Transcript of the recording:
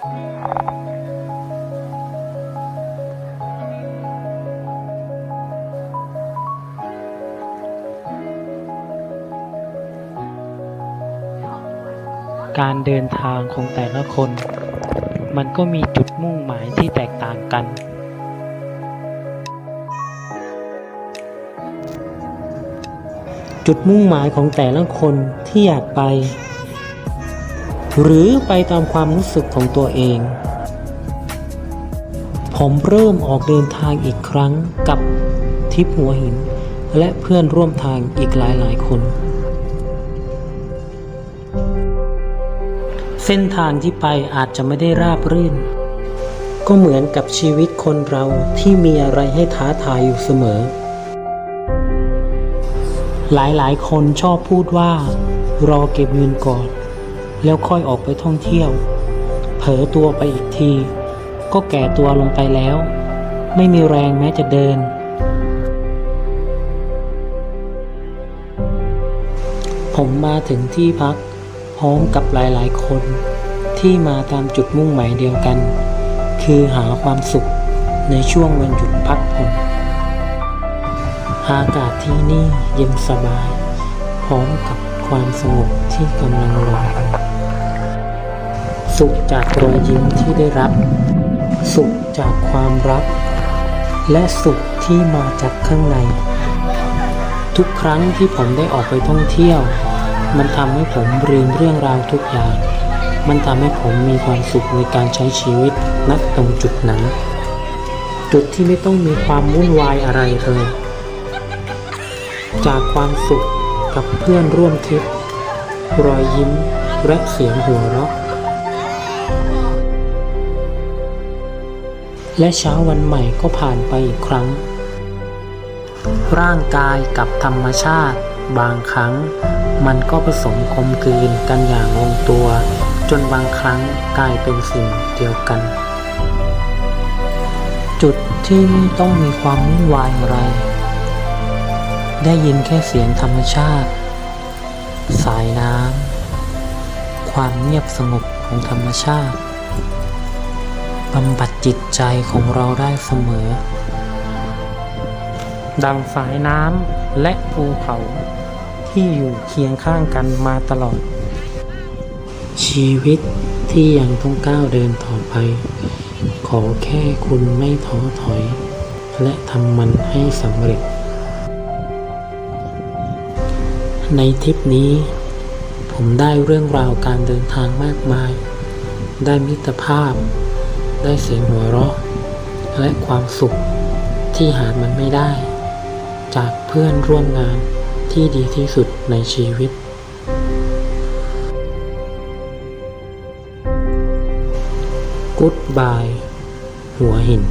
การเดินทางของแต่ละคน มันก็มีจุดมุ่งหมายที่แตกต่างกัน จุดมุ่งหมายของแต่ละคนที่อยากไป หรือไปตามความรู้สึกของตัวเอง ผมเริ่มออกเดินทางอีกครั้งกับทริปหัวหิน และเพื่อนร่วมทางอีกหลายๆคน เส้นทางที่ไปอาจจะไม่ได้ราบรื่น ก็เหมือนกับชีวิตคนเราที่มีอะไรให้ท้าทายอยู่เสมอ หลายๆ คนชอบพูดว่า รอเก็บเงินก่อน แล้วค่อยออกไปท่องเที่ยว เผลอตัวไปอีกที ก็แก่ตัวลงไปแล้ว ไม่มีแรงแม้จะเดิน ผมมาถึงที่พักพร้อมกับหลายๆ คนที่มาตามจุดมุ่งหมายเดียวกัน คือหาความสุขในช่วงวันหยุดพักผ่อนอากาศที่นี่เย็นสบาย พร้อมกับความสงบที่กำลังรอ สุขจากรอยยิ้มที่ได้รับ สุขจากความรัก และสุขที่มาจากข้างใน ทุกครั้งที่ผมได้ออกไปท่องเที่ยว มันทำให้ผมลืมเรื่องราวทุกอย่าง มันทำให้ผมมีความสุขในการใช้ชีวิตณตรงจุดนั้น จุดที่ไม่ต้องมีความวุ่นวายอะไรเลย จากความสุขกับเพื่อนร่วมทริปรอยยิ้มและเสียงหัวเราะ และเช้าวันใหม่ก็ผ่านไปอีกครั้ง ร่างกายกับธรรมชาติ บางครั้ง มันก็ผสมกลมกลืนกันอย่างลงตัว จนบางครั้งกลายเป็นสิ่งเดียวกัน จุดที่ไม่ต้องมีความวุ่นวายอะไร ได้ยินแค่เสียงธรรมชาติ สายน้ำ ความเงียบสงบของธรรมชาติบำบัดจิตใจของเราได้เสมอ ดังสายน้ำและภูเขาที่อยู่เคียงข้างกันมาตลอด ชีวิตที่ยังต้องก้าวเดินต่อไป ขอแค่คุณไม่ท้อถอย และทำมันให้สำเร็จ ในทริปนี้ ผมได้เรื่องราวการเดินทางมากมาย ได้มิตรภาพ ได้เสียงหัวเราะ และความสุขที่หามันไม่ได้ จากเพื่อนร่วมงานที่ดีที่สุดในชีวิต Goodbye หัวหิน